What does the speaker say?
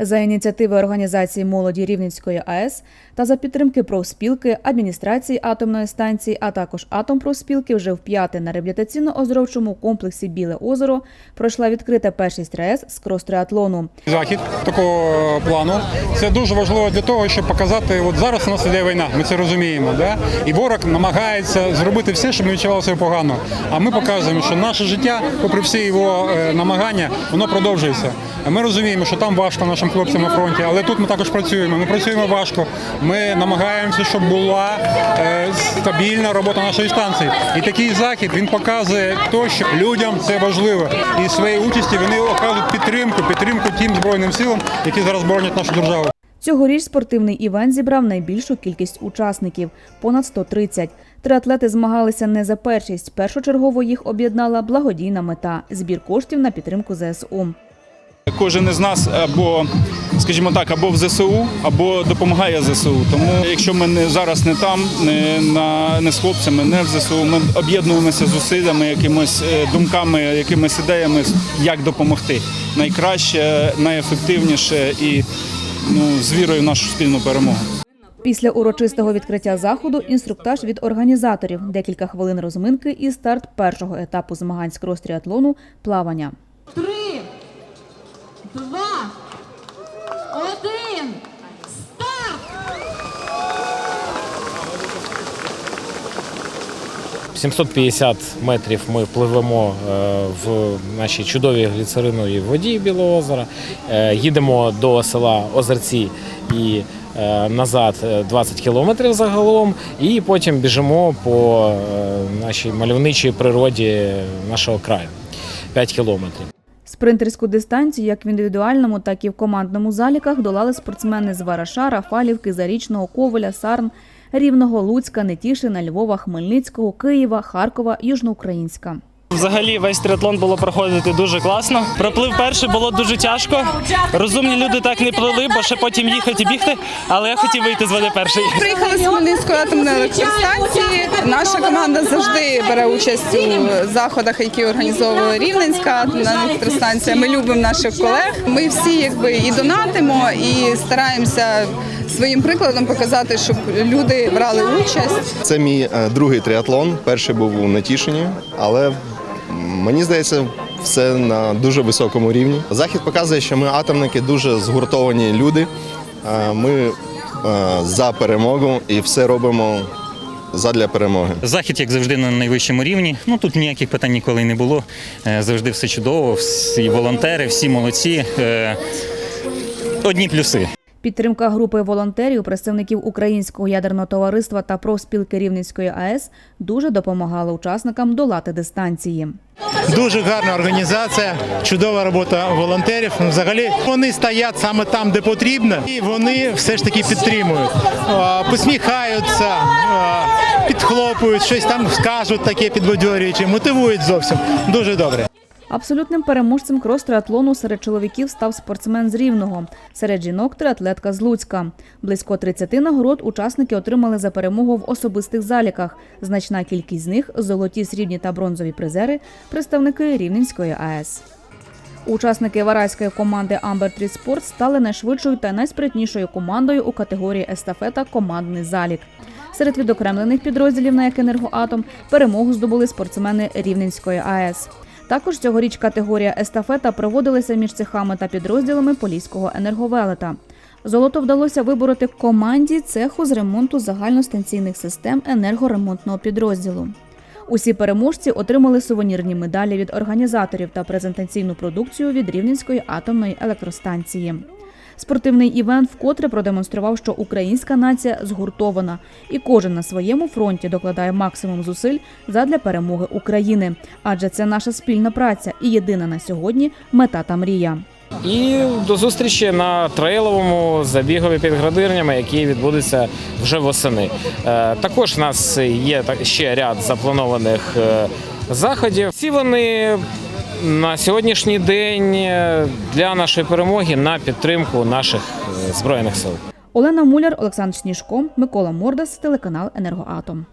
За ініціативи організації молоді Рівненської АЕС та за підтримки профспілки, адміністрації атомної станції, а також атомпрофспілки вже вп'яте на реабілітаційно-оздоровчому комплексі Біле озеро пройшла відкрита першість РАЕС з крос-триатлону. Захід такого плану це дуже важливо для того, щоб показати, от зараз у нас іде війна, ми це розуміємо. Да? І ворог намагається зробити все, щоб ми відчували себе погано. А ми показуємо, що наше життя, попри всі його е, намагання, воно продовжується. Ми розуміємо, що там важко нашим хлопцям на фронті, але тут ми також працюємо. Ми працюємо важко. Ми намагаємося, щоб була е, стабільна робота нашої станції. І такий захід він показує те, що людям це важливо. І своєю участі вони оказують підтримку, підтримку тим збройним силам, які зараз боронять нашу державу. Цьогоріч спортивний івент зібрав найбільшу кількість учасників понад 130. Триатлети змагалися не за першість. Першочергово їх об'єднала благодійна мета збір коштів на підтримку ЗСУ. Кожен із нас або, скажімо так, або в ЗСУ, або допомагає ЗСУ. Тому якщо ми не зараз не там, не, на, не з хлопцями, не в ЗСУ, ми об'єднуємося зусиллями, якимось е, думками, якимись ідеями, як допомогти. Найкраще, найефективніше і ну, з вірою в нашу спільну перемогу. Після урочистого відкриття заходу інструктаж від організаторів, декілька хвилин розминки і старт першого етапу змагань з крос-тріатлону – плавання. Два, один, старт! 750 метрів ми пливемо е, в нашій чудовій гліцериновій воді Білого озера. Е, Їдемо до села Озерці і е, назад е, 20 кілометрів загалом, і потім біжимо по нашій мальовничій природі нашого краю 5 кілометрів. Спринтерську дистанцію як в індивідуальному, так і в командному заліках долали спортсмени з Вараша, Рафалівки, Зарічного, Коваля, Сарн, Рівного, Луцька, Нетішина, Львова, Хмельницького, Києва, Харкова, Южноукраїнська. Взагалі весь триатлон було проходити дуже класно. Проплив перший було дуже тяжко. Розумні люди так не плили, бо ще потім їхати і бігти. Але я хотів вийти з води перший. Приїхали з Хмельницької атомної електростанції. Наша команда завжди бере участь у заходах, які організовує Рівненська атомна електростанція. Ми любимо наших колег. Ми всі якби і донатимо, і стараємося своїм прикладом показати, щоб люди брали участь. Це мій е, другий триатлон. Перший був у Нетішині, але мені здається, все на дуже високому рівні. Захід показує, що ми атомники дуже згуртовані люди. Е, Ми е, за перемогу і все робимо задля перемоги. Захід, як завжди, на найвищому рівні. Ну тут ніяких питань ніколи не було. Е, Завжди все чудово, всі волонтери, всі молодці. Одні плюси. Підтримка групи волонтерів, представників Українського ядерного товариства та профспілки Рівненської АЕС дуже допомагала учасникам долати дистанції. Дуже гарна організація, чудова робота волонтерів. Ну, Взагалі вони стоять саме там, де потрібно, і вони все ж таки підтримують, посміхаються, підхлопують, щось там скажуть таке підбадьорююче, мотивують зовсім. Дуже добре. Абсолютним переможцем крос-триатлону серед чоловіків став спортсмен з Рівного, серед жінок триатлетка з Луцька. Близько 30 нагород учасники отримали за перемогу в особистих заліках. Значна кількість з них золоті, срібні та бронзові призери представники Рівненської АЕС. Учасники вараської команди Amber Tree Sport стали найшвидшою та найспритнішою командою у категорії естафета Командний залік. Серед відокремлених підрозділів на як енергоатом перемогу здобули спортсмени Рівненської АЕС. Також цьогоріч категорія естафета проводилася між цехами та підрозділами Поліського енерговелета. Золото вдалося вибороти команді цеху з ремонту загальностанційних систем енергоремонтного підрозділу. Усі переможці отримали сувенірні медалі від організаторів та презентаційну продукцію від Рівненської атомної електростанції. Спортивний івент вкотре продемонстрував, що українська нація згуртована, і кожен на своєму фронті докладає максимум зусиль задля перемоги України. Адже це наша спільна праця і єдина на сьогодні мета та мрія. І до зустрічі на трейловому забігові під градирнями, який відбудеться вже восени. Е, Також у нас є ще ряд запланованих е, заходів. Всі вони на сьогоднішній день е, для нашої перемоги на підтримку наших е, збройних сил. Олена Муляр, Олександр Сніжко, Микола Мордас, телеканал Енергоатом.